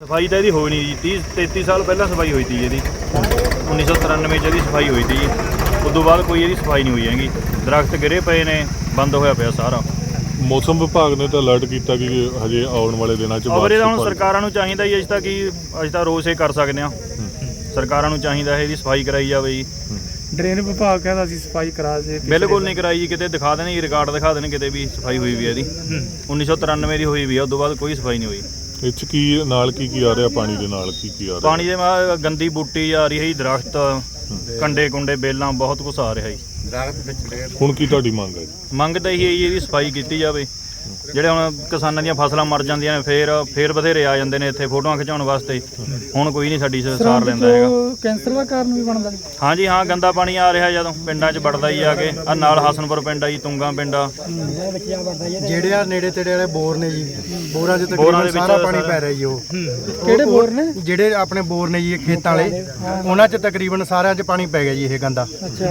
ਸਫ਼ਾਈ ਤਾਂ ਇਹਦੀ ਹੋਈ ਨਹੀਂ ਜੀ। 30 33 ਸਾਲ ਪਹਿਲਾਂ ਸਫ਼ਾਈ ਹੋਈ ਸੀ ਇਹਦੀ। 1993 ਚ ਇਹਦੀ ਸਫ਼ਾਈ ਹੋਈ ਸੀ ਜੀ। ਉਸ ਤੋਂ ਬਾਅਦ ਕੋਈ ਇਹਦੀ ਸਫ਼ਾਈ ਨਹੀਂ ਹੋਈ ਹੈਗੀ। ਦਰਖਤ ਗਿਰੇ ਪਏ ਨੇ ਬੰਦ ਹੋਇਆ ਪਿਆ ਸਾਰਾ। ਮੌਸਮ ਵਿਭਾਗ ਨੇ ਤਾਂ ਅਲਰਟ ਕੀਤਾ ਕਿ ਹਜੇ ਆਉਣ ਵਾਲੇ ਦਿਨਾਂ 'ਚ ਔਰ ਇਹਦਾ ਹੁਣ ਸਰਕਾਰਾਂ ਨੂੰ ਚਾਹੀਦਾ ਜੀ ਅਸੀਂ ਤਾਂ ਕੀ ਅਸੀਂ ਤਾਂ ਰੋਜ਼ ਇਹ ਕਰ ਸਕਦੇ ਆ ਸਰਕਾਰਾਂ ਨੂੰ ਚਾਹੀਦਾ ਹੈ ਇਹਦੀ ਸਫ਼ਾਈ ਕਰਾਈ ਜਾਵੇ ਜੀ। ਡਰੇਨ ਵਿਭਾਗ ਕਹਿੰਦਾ ਅਸੀਂ ਸਫ਼ਾਈ ਕਰਾ ਦੇ ਬਿਲਕੁਲ ਨਹੀਂ ਕਰਾਈ ਜੀ ਕਿਤੇ ਦਿਖਾ ਦੇਣ ਜੀ ਰਿਕਾਰਡ ਦਿਖਾ ਦੇਣ ਕਿਤੇ ਵੀ ਸਫ਼ਾਈ ਹੋਈ ਵੀ ਹੈ। ਇਹਦੀ 1993 ਦੀ ਹੋਈ ਵੀ ਆ ਉਸ ਤੋਂ ਬਾਅਦ ਕੋਈ ਸਫ਼ਾਈ ਨਹੀਂ ਹੋਈ। ਇਹ 'ਚ ਕੀ ਨਾਲ ਕੀ ਕੀ ਆ ਰਿਹਾ? ਪਾਣੀ ਦੇ ਨਾਲ ਕੀ ਕੀ ਆ ਰਿਹਾ? ਪਾਣੀ ਦੇ ਨਾਲ ਗੰਦੀ ਬੂਟੀ ਆ ਰਹੀ ਹੈ ਜੀ ਦਰਖਤ ਕੰਡੇ ਕੁੰਡੇ ਬੇਲਾਂ ਬਹੁਤ ਕੁਛ ਆ ਰਿਹਾ ਜੀ। ਹੁਣ ਕੀ ਤੁਹਾਡੀ ਮੰਗ ਹੈ ਜੀ? ਮੰਗ ਤਾਂ ਇਹੀ ਹੈ ਜੀ ਇਹਦੀ ਸਫ਼ਾਈ ਕੀਤੀ ਜਾਵੇ। ਜਿਹੜੇ ਹੁਣ ਕਿਸਾਨਾਂ ਦੀਆਂ ਫਸਲਾਂ ਮਰ ਜਾਂਦੀਆਂ ਨੇ ਫੇਰ ਫੇਰ ਬਥੇਰੇ ਆ ਜਾਂਦੇ ਨੇ ਇੱਥੇ ਫੋਟੋਆਂ ਖਿਚਾਉਣ ਵਾਸਤੇ। ਹੁਣ ਕੋਈ ਨਹੀਂ ਸਾਡੀ ਸਾਰ ਲੈਂਦਾ ਹੈਗਾ। ਕੈਂਸਰ ਦਾ ਕਾਰਨ ਵੀ ਬਣਦਾ ਹਾਂਜੀ ਹਾਂ ਗੰਦਾ ਪਾਣੀ ਆ ਰਿਹਾ ਜਦੋਂ ਪਿੰਡਾਂ 'ਚ ਵੜਦਾ ਹੀ ਆ ਕੇ। ਆ ਨਾਲ ਹਸਨਪੁਰ ਪਿੰਡ ਆ ਜੀ ਤੁੰਗਾ ਪਿੰਡ ਆ। ਜਿਹੜੇ ਆ ਨੇੜੇ ਤੇੜੇ ਵਾਲੇ ਬੋਰ ਨੇ ਜੀ ਬੋਰਾਂ 'ਚ ਬੋਰਾਂ ਦੇ ਤਕਰੀਬਨ ਵਿੱਚ ਸਾਰਾ ਪਾਣੀ ਪੈ ਰਿਹਾ ਜੀ ਉਹ। ਕਿਹੜੇ ਬੋਰ ਨੇ? ਜਿਹੜੇ ਆਪਣੇ ਬੋਰ ਨੇ ਜੀ ਇਹ ਖੇਤਾਂ ਵਾਲੇ ਉਹਨਾਂ 'ਚ ਤਕਰੀਬਨ ਸਾਰਿਆਂ 'ਚ ਪਾਣੀ ਪੈ ਗਿਆ ਜੀ ਇਹ ਗੰਦਾ।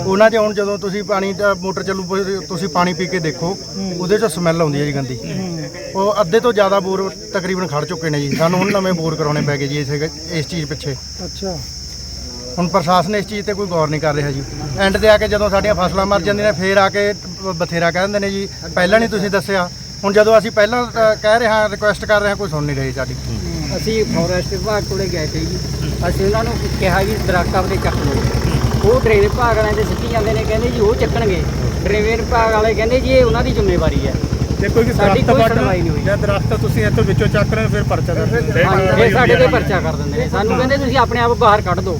ਉਹਨਾਂ 'ਚ ਹੁਣ ਜਦੋਂ ਤੁਸੀਂ ਪਾਣੀ ਦਾ ਮੋਟਰ ਚੱਲੂ ਤੁਸੀਂ ਪਾਣੀ ਪੀ ਕੇ ਦੇਖੋ ਉਹਦੇ 'ਚੋਂ ਸਮੈਲ ਆਉਂਦੀ ਹੈ ਜੀ ਗੰਦੀ। ਉਹ ਅੱਧੇ ਤੋਂ ਜ਼ਿਆਦਾ ਬੋਰ ਤਕਰੀਬਨ ਖੜ ਚੁੱਕੇ ਨੇ ਜੀ। ਸਾਨੂੰ ਹੁਣ ਨਵੇਂ ਬੋਰ ਕਰਾਉਣੇ ਪੈ ਗਏ ਜੀ ਇਸ ਇਸ ਚੀਜ਼ ਪਿੱਛੇ। ਅੱਛਾ। ਹੁਣ ਪ੍ਰਸ਼ਾਸਨ ਇਸ ਚੀਜ਼ ਤੇ ਕੋਈ ਗੌਰ ਨਹੀਂ ਕਰ ਰਿਹਾ ਜੀ। ਐਂਡ ਤੇ ਆ ਕੇ ਜਦੋਂ ਸਾਡੀਆਂ ਫਸਲਾਂ ਮਰ ਜਾਂਦੀਆਂ ਨੇ ਫੇਰ ਆ ਕੇ ਬਥੇਰਾ ਕਹਿ ਦਿੰਦੇ ਨੇ ਜੀ। ਪਹਿਲਾਂ ਨਹੀਂ ਤੁਸੀਂ ਦੱਸਿਆ। ਹੁਣ ਜਦੋਂ ਅਸੀਂ ਪਹਿਲਾਂ ਕਹਿ ਰਹੇ ਹਾਂ ਰਿਕੁਐਸਟ ਕਰ ਰਹੇ ਹਾਂ ਕੋਈ ਸੁਣ ਨਹੀਂ ਰਹੀ ਸਾਡੀ। ਅਸੀਂ ਫੋਰੈਸਟ ਵਿਭਾਗ ਕੋਲੇ ਗਏ ਤੇ ਜੀ। ਅਸੀਂ ਉਹਨਾਂ ਨੂੰ ਕਿਹਾ ਵੀ ਦਰਖਤ ਆਪਦੇ ਚੱਕ ਲਓ। ਉਹ ਡਰੇਨ ਵਿਭਾਗ ਵਾਲਿਆਂ ਦੇ ਸਿੱਟੀ ਜਾਂਦੇ ਨੇ ਕਹਿੰਦੇ ਜੀ ਉਹ ਚੱਕਣਗੇ। ਡਰੇਨ ਵਿਭਾਗ ਵਾਲੇ ਕਹਿੰਦੇ ਜੀ ਇਹ ਉਹਨਾਂ ਦੀ ਜ਼ਿੰਮੇਵਾਰੀ ਹੈ। ਦੇਖੋ ਕਿ ਸਾਡੀ ਦਰਖਤ ਕੋਈ ਸੁਣਵਾਈ ਨਹੀਂ ਹੋਈ। ਜਾਂ ਦਰਖਤ ਤੁਸੀਂ ਇੱਥੋਂ ਵਿੱਚੋਂ ਚੱਕ ਰਹੇ ਹੋ, ਫਿਰ ਪਰਚਾ ਦਰਜ ਹਾਂਜੀ, ਫਿਰ ਸਾਡੇ ਤੇ ਪਰਚਾ ਕਰ ਦਿੰਦੇ ਨੇ। ਸਾਨੂੰ ਕਹਿੰਦੇ ਤੁਸੀਂ ਆਪਣੇ ਆਪ ਬਾਹਰ ਕੱਢ ਦਿਓ।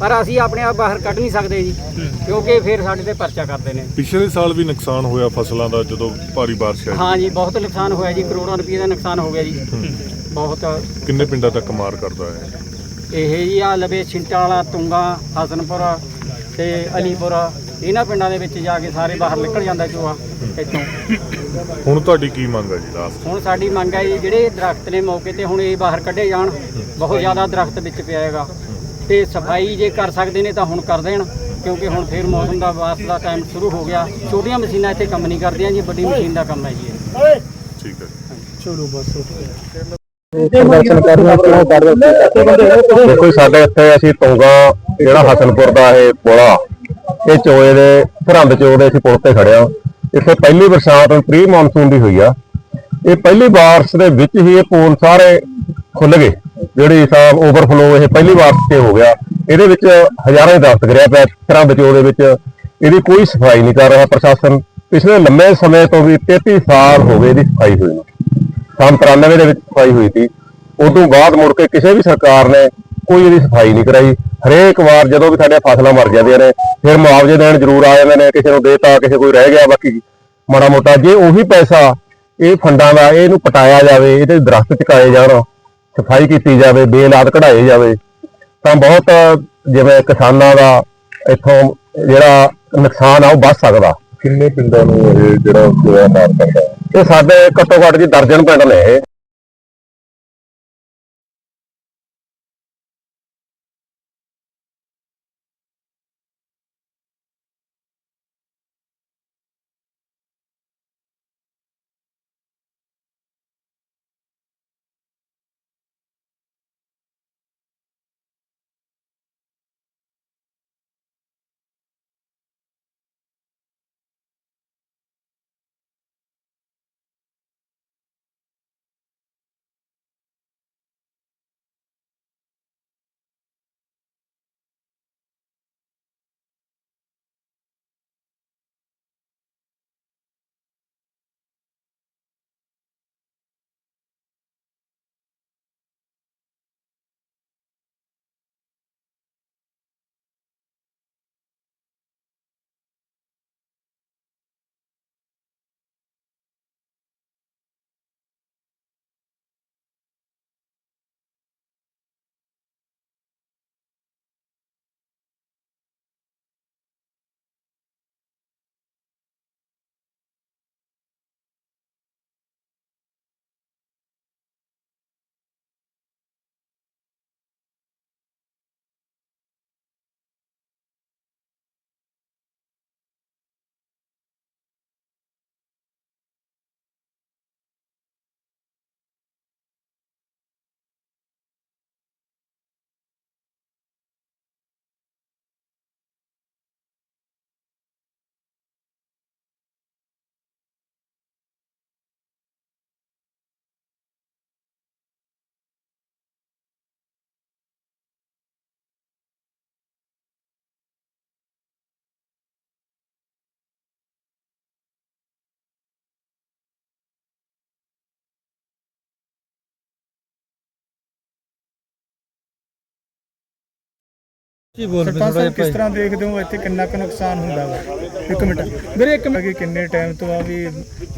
ਪਰ ਅਸੀਂ ਆਪਣੇ ਆਪ ਬਾਹਰ ਕੱਢ ਨਹੀਂ ਸਕਦੇ ਜੀ ਕਿਉਂਕਿ ਫਿਰ ਸਾਡੇ ਤੇ ਪਰਚਾ ਕਰਦੇ ਨੇ। ਪਿਛਲੇ ਸਾਲ ਵੀ ਨੁਕਸਾਨ ਹੋਇਆ ਫਸਲਾਂ ਦਾ ਜਦੋਂ ਭਾਰੀ ਬਾਰਿਸ਼ ਆਈ। ਹਾਂ ਜੀ ਬਹੁਤ ਨੁਕਸਾਨ ਹੋਇਆ ਜੀ ਕਰੋੜਾਂ ਰੁਪਏ ਦਾ ਨੁਕਸਾਨ ਹੋ ਗਿਆ ਜੀ। ਬਹੁਤ। ਕਿੰਨੇ ਪਿੰਡਾਂ ਤੱਕ ਮਾਰ ਕਰਦਾ ਹੈ? ਇਹ ਜੀ ਆ ਲਵੇ ਛਿੰਟਾ ਵਾਲਾ ਤੁੰਗਾ ਹਸਨਪੁਰ ਤੇ ਅਲੀਪੁਰ ਇਹਨਾਂ ਪਿੰਡਾਂ ਦੇ ਵਿੱਚ ਜਾ ਕੇ ਸਾਰੇ ਬਾਹਰ ਨਿਕਲ ਜਾਂਦਾ ਚੋਆ ਇੱਥੋਂ। ਹੁਣ ਤੁਹਾਡੀ ਕੀ ਮੰਗ ਹੈ ਜੀ ਲਾਸਟ ਹੁਣ ਸਾਡੀ ਮੰਗ ਹੈ ਜੀ ਜਿਹੜੇ ਦਰਖਤ ਨੇ ਮੌਕੇ ਤੇ ਹੁਣ ਇਹ ਬਾਹਰ ਕੱਢੇ ਜਾਣ ਬਹੁਤ ਜ਼ਿਆਦਾ ਦਰਖਤ ਵਿੱਚ ਪਿਆ ਹੈਗਾ। ਤੇ ਸਫ਼ਾਈ ਜੇ ਕਰ ਸਕਦੇ ਨੇ ਤਾਂ ਹੁਣ ਕਰ ਦੇਣ ਕਿਉਂਕਿ ਹੁਣ ਫੇਰ ਮੌਸਮ ਦਾ ਵਾਸ ਦਾ ਟਾਈਮ ਸ਼ੁਰੂ ਹੋ ਗਿਆ। ਛੋਟੀਆਂ ਮਸ਼ੀਨਾਂ ਇੱਥੇ ਕੰਮ ਨਹੀਂ ਕਰਦੀਆਂ ਜੀ ਵੱਡੀ ਮਸ਼ੀਨ ਦਾ ਕੰਮ ਹੈ ਜੀ ਇਹ। ਠੀਕ ਹੈ ਚਲੋ ਬਸ ਦੇਖੋ ਜੀ, ਸਾਡੇ ਇੱਥੇ ਅਸੀਂ ਤੁੰਗਾ ਜਿਹੜਾ ਹਸਨਪੁਰ ਦਾ ਇਹ ਪੋਲਾ ਇਹ ਚੋਏ ਦੇ ਸਰਹੰਦ ਚੋਏ ਦੇ ਅਸੀਂ ਪੁਲ ਤੇ ਖੜੇ ਹਾਂ। ਇੱਥੇ ਪਹਿਲੀ ਬਰਸਾਤ ਪ੍ਰੀ ਮੌਨਸੂਨ ਦੀ ਹੋਈ ਆ। ਇਹ ਪਹਿਲੀ ਬਾਰਿਸ਼ ਦੇ ਵਿੱਚ ਹੀ ਇਹ ਪੋਲ ਸਾਰੇ ਖੁੱਲ ਗਏ। ਜਿਹੜੀ ਸਾਬ ਓਵਰਫਲੋ ਇਹ ਪਹਿਲੀ ਵਾਰ ਤੇ ਹੋ ਗਿਆ। ਇਹਦੇ ਵਿੱਚ ਹਜ਼ਾਰਾਂ ਹੀ ਦਸਤ ਗਿਰਿਆ ਪਿਆ ਸਰਹੰਦ ਚੋਏ ਦੇ ਵਿੱਚ। ਇਹਦੀ ਕੋਈ ਸਫ਼ਾਈ ਨਹੀਂ ਕਰ ਰਿਹਾ ਪ੍ਰਸ਼ਾਸਨ। ਪਿਛਲੇ ਲੰਮੇ ਸਮੇਂ ਤੋਂ ਵੀ 33 ਸਾਲ ਹੋ ਗਏ ਇਹਦੀ ਸਫ਼ਾਈ ਹੋਈ ਨੂੰ। ਸੰਨ 93 ਦੇ ਵਿੱਚ ਸਫ਼ਾਈ ਹੋਈ ਸੀ। ਉਦੋਂ ਬਾਅਦ ਮੁੜ ਕੇ ਕਿਸੇ ਵੀ ਸਰਕਾਰ ਨੇ ਕੋਈ ਇਹਦੀ ਸਫ਼ਾਈ ਨਹੀਂ ਕਰਾਈ। ਹਰੇਕ ਵਾਰ ਜਦੋਂ ਵੀ ਸਾਡੇ ਫਸਲਾਂ ਮਰ ਜਾਂਦੀਆਂ ਨੇ ਫਿਰ ਮੁਆਵਜ਼ੇ ਦੇਣ ਜ਼ਰੂਰ ਆ ਜਾਂਦੇ ਨੇ ਕਿਸੇ ਨੂੰ ਦੇਤਾ ਕਿਸੇ ਕੋਈ ਰਹਿ ਗਿਆ ਬਾਕੀ ਮਾੜਾ ਮੋਟਾ ਜੇ ਉਹੀ ਪੈਸਾ ਇਹ ਫੰਡਾਂ ਦਾ ਇਹਨੂੰ ਪਟਾਇਆ ਜਾਵੇ ਇਹਦੇ ਦਰਖਤ ਚੁਕਾਏ ਜਾਣ ਸਫ਼ਾਈ ਕੀਤੀ ਜਾਵੇ ਬੇਲਾਦ ਕਢਾਏ ਜਾਵੇ ਤਾਂ ਬਹੁਤ ਜਿਵੇਂ ਕਿਸਾਨਾਂ ਦਾ ਇੱਥੋਂ ਜਿਹੜਾ ਨੁਕਸਾਨ ਆ ਉਹ ਬਚ ਸਕਦਾ। ਕਿੰਨੇ ਪਿੰਡਾਂ ਨੂੰ ਇਹ ਜਿਹੜਾ ਹੋਇਆ ਮਾਰ ਕਰਦਾ? ਇਹ ਸਾਡੇ ਘੱਟੋ ਘੱਟ ਜੀ ਦਰਜਨ ਪਿੰਡ ਨੇ ਕੀ ਬੋਲ ਸਰਪੰਚ ਸਾਹਿਬ ਕਿਸ ਤਰ੍ਹਾਂ ਦੇਖਦੇ ਹੋ? ਇੱਥੇ ਕਿੰਨਾ ਕੁ ਨੁਕਸਾਨ ਹੁੰਦਾ ਵਾ? ਇੱਕ ਮਿੰਟ। ਵੀਰੇ ਇੱਕ ਮਿੰਟ। ਕਿੰਨੇ ਟਾਈਮ ਤੋਂ ਆ ਵੀ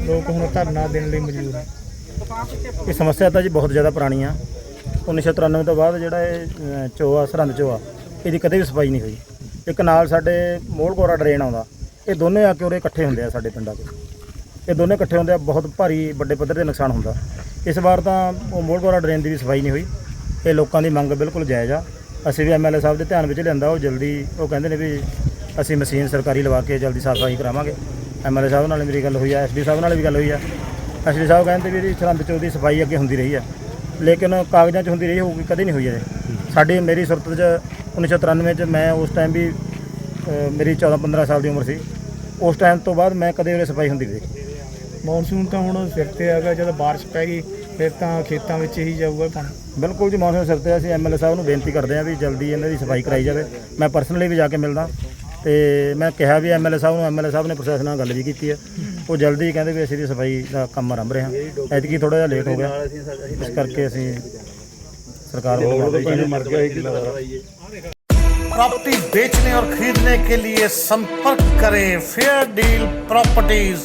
ਲੋਕ ਹੁਣ ਧਰਨਾ ਦੇਣ ਲਈ ਮਜਬੂਰ ਨੇ ਇਹ ਸਮੱਸਿਆ ਤਾਂ ਜੀ ਬਹੁਤ ਜ਼ਿਆਦਾ ਪੁਰਾਣੀ ਆ। 1993 ਤੋਂ ਬਾਅਦ ਜਿਹੜਾ ਇਹ ਚੋਆ ਸਰਹੰਦ ਚੋਆ ਇਹਦੀ ਕਦੇ ਵੀ ਸਫ਼ਾਈ ਨਹੀਂ ਹੋਈ। ਇੱਕ ਨਾਲ ਸਾਡੇ ਮੋਲਗੋਰਾ ਡਰੇਨ ਆਉਂਦਾ। ਇਹ ਦੋਨੇ ਆ ਕੇ ਉਰੇ ਇਕੱਠੇ ਹੁੰਦੇ ਆ ਸਾਡੇ ਪਿੰਡਾਂ 'ਚ ਇਹ ਦੋਨੇ ਇਕੱਠੇ ਹੁੰਦੇ ਆ ਬਹੁਤ ਭਾਰੀ ਵੱਡੇ ਪੱਧਰ ਤੇ ਨੁਕਸਾਨ ਹੁੰਦਾ। ਇਸ ਵਾਰ ਤਾਂ ਉਹ ਮੋਲਗੋਰਾ ਡਰੇਨ ਦੀ ਵੀ ਸਫ਼ਾਈ ਨਹੀਂ ਹੋਈ। ਇਹ ਲੋਕਾਂ ਦੀ ਮੰਗ ਬਿਲਕੁਲ ਜਾਇਜ਼ ਆ। ਅਸੀਂ ਵੀ ਐਮਐਲਏ ਸਾਹਿਬ ਦੇ ਧਿਆਨ ਵਿੱਚ ਲਿਆਂਦਾ, ਉਹ ਜਲਦੀ ਉਹ ਕਹਿੰਦੇ ਨੇ ਵੀ ਅਸੀਂ ਮਸ਼ੀਨ ਸਰਕਾਰੀ ਲਵਾ ਕੇ ਜਲਦੀ ਸਾਫ਼ ਸਫ਼ਾਈ ਕਰਾਵਾਂਗੇ ਐਮਐਲਏ ਸਾਹਿਬ ਨਾਲ ਮੇਰੀ ਗੱਲ ਹੋਈ ਆ ਐਸਡੀ ਸਾਹਿਬ ਨਾਲ ਵੀ ਗੱਲ ਹੋਈ ਆ। ਐਸਡੀ ਸਾਹਿਬ ਕਹਿੰਦੇ ਵੀ ਇਹਦੀ ਸਰਹੰਦ ਚੋਂ ਦੀ ਸਫ਼ਾਈ ਅੱਗੇ ਹੁੰਦੀ ਰਹੀ ਆ। ਲੇਕਿਨ ਕਾਗਜ਼ਾਂ 'ਚ ਹੁੰਦੀ ਰਹੀ, ਹੋਊਗੀ, ਕਦੇ ਨਹੀਂ ਹੋਈ ਇਹ ਸਾਡੀ, ਮੇਰੀ ਸੁਰਤ 'ਚ 1993 'ਚ ਮੈਂ ਉਸ ਟਾਈਮ ਵੀ ਮੇਰੀ 14 15 ਸਾਲ ਦੀ ਉਮਰ ਸੀ। ਉਸ ਟਾਈਮ ਤੋਂ ਬਾਅਦ ਮੈਂ ਕਦੇ ਉਹਦੇ ਸਫ਼ਾਈ ਹੁੰਦੀ ਦੇਖੀ ਮੌਨਸੂਨ ਤਾਂ ਹੁਣ ਸਿਰ ਤੇ ਆ ਗਿਆ, ਜਦੋਂ ਬਾਰਿਸ਼ ਪੈ ਗਈ ਫਿਰ ਤਾਂ ਖੇਤਾਂ ਵਿੱਚ ਹੀ ਜਾਊਗਾ ਪਾਣੀ ਬਿਲਕੁਲ ਜੀ ਮੌਸਮ ਸਿਰ ਤੇ ਅਸੀਂ ਐਮਐਲਏ ਸਾਹਿਬ ਨੂੰ ਬੇਨਤੀ ਕਰਦੇ ਹਾਂ ਵੀ ਜਲਦੀ ਇਹਨਾਂ ਦੀ ਸਫਾਈ ਕਰਾਈ ਜਾਵੇ ਮੈਂ ਪਰਸਨਲੀ ਵੀ ਜਾ ਕੇ ਮਿਲਦਾ ਤੇ ਮੈਂ ਕਿਹਾ ਵੀ ਐਮਐਲਏ ਸਾਹਿਬ ਨੂੰ ਐਮਐਲਏ ਸਾਹਿਬ ਨੇ ਪ੍ਰਸ਼ਾਸਨ ਨਾਲ ਗੱਲ ਵੀ ਕੀਤੀ ਹੈ ਉਹ ਜਲਦੀ ਕਹਿੰਦੇ ਵੀ ਅਸੀਂ ਦੀ ਸਫਾਈ ਦਾ ਕੰਮ ਆਰੰਭ ਰਹੇ ਹਾਂ ਐਤਕੀ ਥੋੜਾ ਜਿਹਾ ਲੇਟ ਹੋ ਗਿਆ ਇਸ ਕਰਕੇ ਅਸੀਂ ਸਰਕਾਰ ਕੋਲ ਗੱਲ ਕੀਤੀ प्रॉपर्टी बेचने और खरीदने के लिए संपर्क करें फेयर डील प्रॉपर्टीज